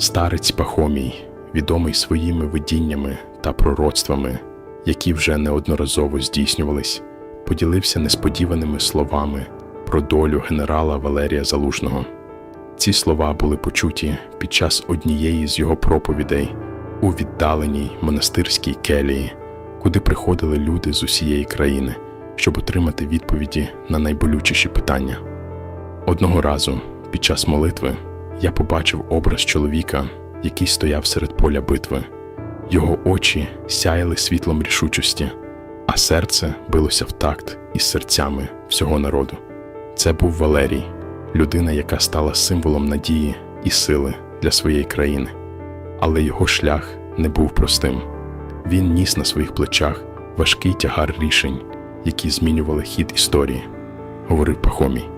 Старець Пахомій, відомий своїми видіннями та пророцтвами, які вже неодноразово здійснювались, поділився несподіваними словами про долю генерала Валерія Залужного. Ці слова були почуті під час однієї з його проповідей у віддаленій монастирській келії, куди приходили люди з усієї країни, щоб отримати відповіді на найболючіші питання. Одного разу, під час молитви, я побачив образ чоловіка, який стояв серед поля битви. Його очі сяяли світлом рішучості, а серце билося в такт із серцями всього народу. Це був Валерій, людина, яка стала символом надії і сили для своєї країни. Але його шлях не був простим. Він ніс на своїх плечах важкий тягар рішень, які змінювали хід історії, говорив Пахомій.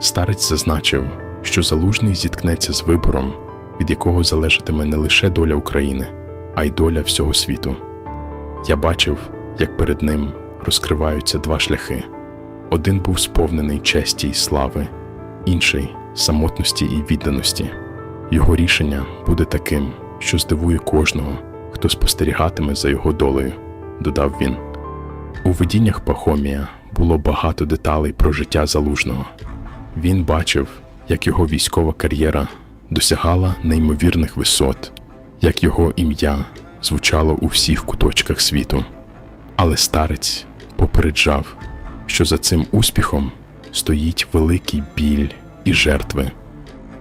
Старець зазначив, що залужний зіткнеться з вибором, від якого залежатиме не лише доля України, а й доля всього світу. Я бачив, як перед ним розкриваються два шляхи. Один був сповнений честі й слави, інший самотності і відданості. Його рішення буде таким, що здивує кожного, хто спостерігатиме за його долею, додав він. У видіннях Пахомія було багато деталей про життя залужного. Він бачив, як його військова кар'єра досягала неймовірних висот, як його ім'я звучало у всіх куточках світу. Але старець попереджав, що за цим успіхом стоїть великий біль і жертви.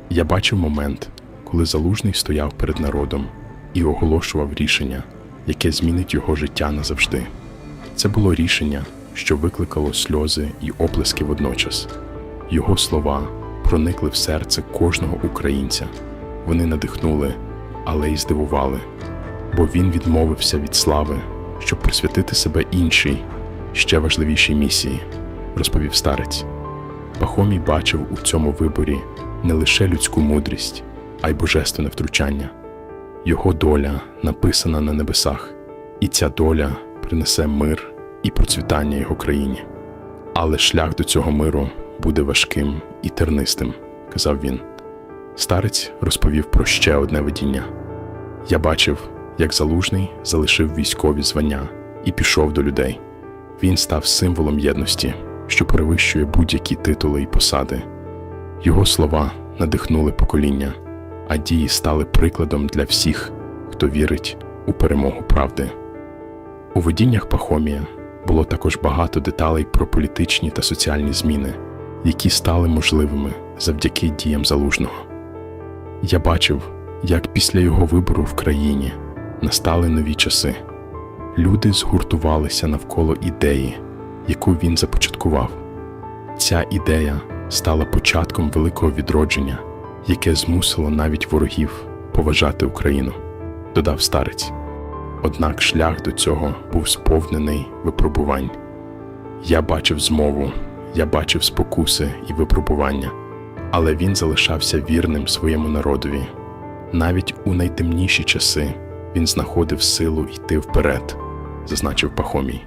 Я бачив момент, коли залужний стояв перед народом і оголошував рішення, яке змінить його життя назавжди. Це було рішення, що викликало сльози і оплески водночас. Його слова проникли в серце кожного українця. Вони надихнули, але й здивували, бо він відмовився від слави, щоб присвятити себе іншій, ще важливішій місії, розповів старець. Пахомій бачив у цьому виборі не лише людську мудрість, а й божественне втручання. Його доля написана на небесах, і ця доля принесе мир і процвітання його країні. Але шлях до цього миру буде важким і тернистим, казав він. Старець розповів про ще одне видіння. Я бачив, як залужний залишив військові звання і пішов до людей. Він став символом єдності, що перевищує будь-які титули і посади. Його слова надихнули покоління, а дії стали прикладом для всіх, хто вірить у перемогу правди. У видіннях Пахомія було також багато деталей про політичні та соціальні зміни, які стали можливими завдяки діям залужного. Я бачив, як після його вибору в країні настали нові часи. Люди згуртувалися навколо ідеї, яку він започаткував. Ця ідея стала початком великого відродження, яке змусило навіть ворогів поважати Україну, додав старець. Однак шлях до цього був сповнений випробувань. Я бачив змову, я бачив спокуси і випробування, але він залишався вірним своєму народові. Навіть у найтемніші часи він знаходив силу йти вперед, зазначив Пахомій.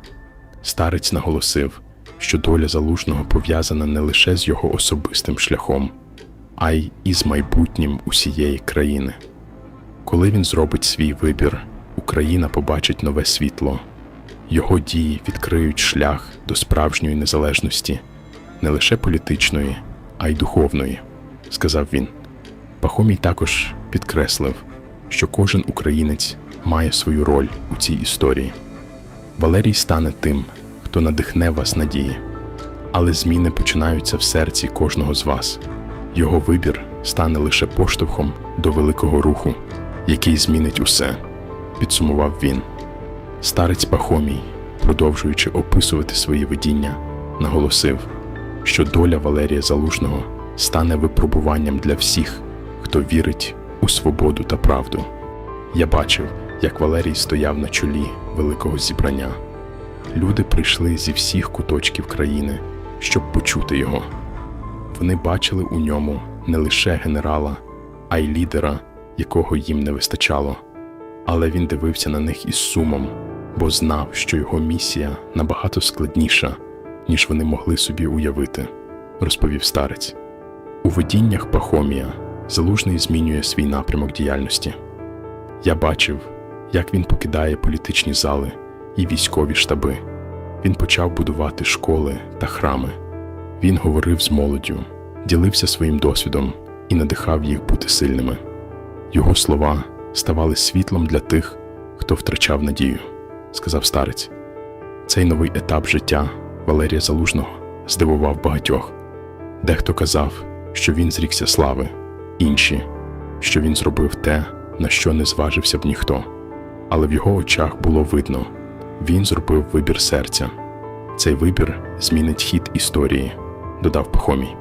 Старець наголосив, що доля залужного пов'язана не лише з його особистим шляхом, а й із майбутнім усієї країни. Коли він зробить свій вибір, Україна побачить нове світло. Його дії відкриють шлях до справжньої незалежності, не лише політичної, а й духовної, сказав він. Пахомій також підкреслив, що кожен українець має свою роль у цій історії. Валерій стане тим, хто надихне вас надії, але зміни починаються в серці кожного з вас. Його вибір стане лише поштовхом до великого руху, який змінить усе, підсумував він. Старець Пахомій, продовжуючи описувати свої видіння, наголосив, що доля Валерія Залужного стане випробуванням для всіх, хто вірить у свободу та правду. Я бачив, як Валерій стояв на чолі великого зібрання. Люди прийшли зі всіх куточків країни, щоб почути його. Вони бачили у ньому не лише генерала, а й лідера, якого їм не вистачало. Але він дивився на них із сумом, бо знав, що його місія набагато складніша, ніж вони могли собі уявити, розповів старець. У видіннях Пахомія Залужний змінює свій напрямок діяльності. Я бачив, як він покидає політичні зали і військові штаби. Він почав будувати школи та храми. Він говорив з молоддю, ділився своїм досвідом і надихав їх бути сильними. Його слова ставали світлом для тих, хто втрачав надію, сказав старець. Цей новий етап життя Валерія Залужного здивував багатьох. Дехто казав, що він зрікся слави, інші, що він зробив те, на що не зважився б ніхто. Але в його очах було видно він зробив вибір серця. Цей вибір змінить хід історії, додав Пахомій.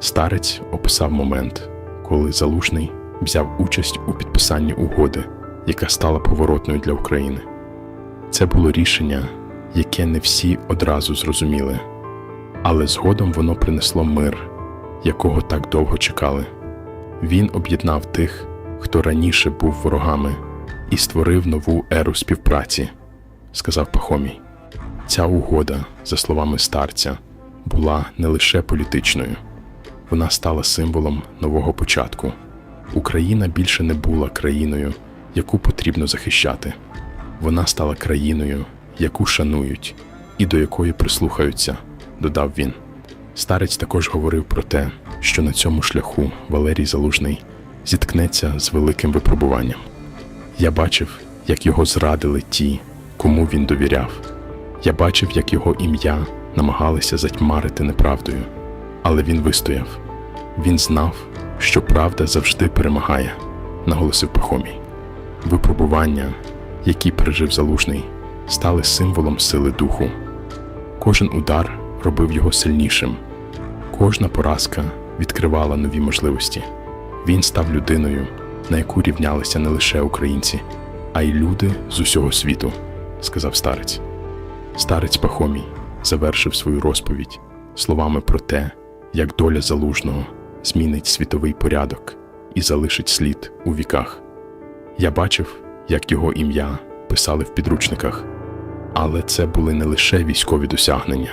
Старець описав момент, коли Залужний взяв участь у підписанні угоди, яка стала поворотною для України. Це було рішення, яке не всі одразу зрозуміли, але згодом воно принесло мир, якого так довго чекали. Він об'єднав тих, хто раніше був ворогами, і створив нову еру співпраці, сказав Пахомій. Ця угода, за словами старця, була не лише політичною, вона стала символом нового початку. Україна більше не була країною, яку потрібно захищати. Вона стала країною, яку шанують і до якої прислухаються, додав він. Старець також говорив про те, що на цьому шляху Валерій Залужний зіткнеться з великим випробуванням. Я бачив, як його зрадили ті, кому він довіряв. Я бачив, як його ім'я намагалися затьмарити неправдою, але він вистояв. Він знав, що правда завжди перемагає, наголосив Пахомій. Випробування, які пережив Залужний, стали символом сили духу. Кожен удар робив його сильнішим, кожна поразка відкривала нові можливості. Він став людиною, на яку рівнялися не лише українці, а й люди з усього світу, сказав старець. Старець Пахомій завершив свою розповідь словами про те, як доля залужного змінить світовий порядок і залишить слід у віках. Я бачив, як його ім'я писали в підручниках, але це були не лише військові досягнення,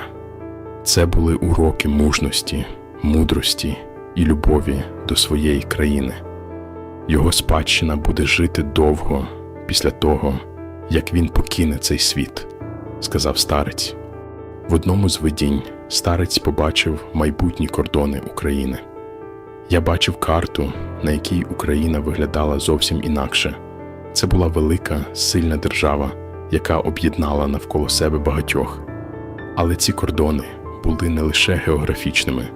це були уроки мужності, мудрості і любові до своєї країни. Його спадщина буде жити довго після того, як він покине цей світ, сказав старець. В одному з видінь старець побачив майбутні кордони України. Я бачив карту, на якій Україна виглядала зовсім інакше. Це була велика, сильна держава, яка об'єднала навколо себе багатьох. Але ці кордони були не лише географічними,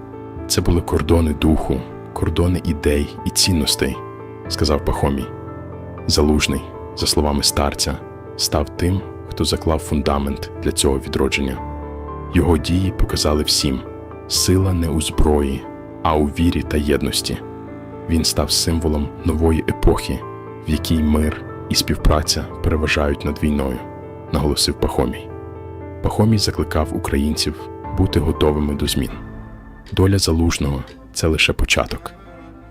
це були кордони духу, кордони ідей і цінностей, сказав Пахомій. Залужний, за словами старця, став тим, хто заклав фундамент для цього відродження. Його дії показали всім сила не у зброї, а у вірі та єдності. Він став символом нової епохи, в якій мир і співпраця переважають над війною, наголосив Пахомій. Пахомій закликав українців бути готовими до змін. Доля залужного це лише початок.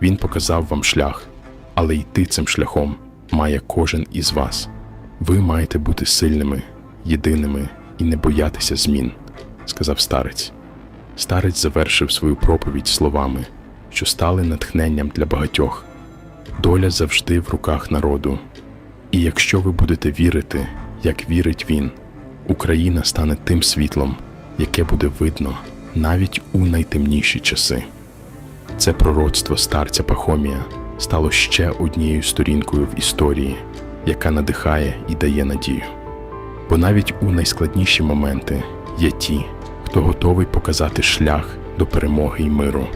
Він показав вам шлях, але йти цим шляхом має кожен із вас. Ви маєте бути сильними, єдиними і не боятися змін, сказав старець. Старець завершив свою проповідь словами, що стали натхненням для багатьох. Доля завжди в руках народу. І якщо ви будете вірити, як вірить він, Україна стане тим світлом, яке буде видно навіть у найтемніші часи. Це пророцтво старця Пахомія стало ще однією сторінкою в історії, яка надихає і дає надію. Бо навіть у найскладніші моменти є ті, хто готовий показати шлях до перемоги й миру.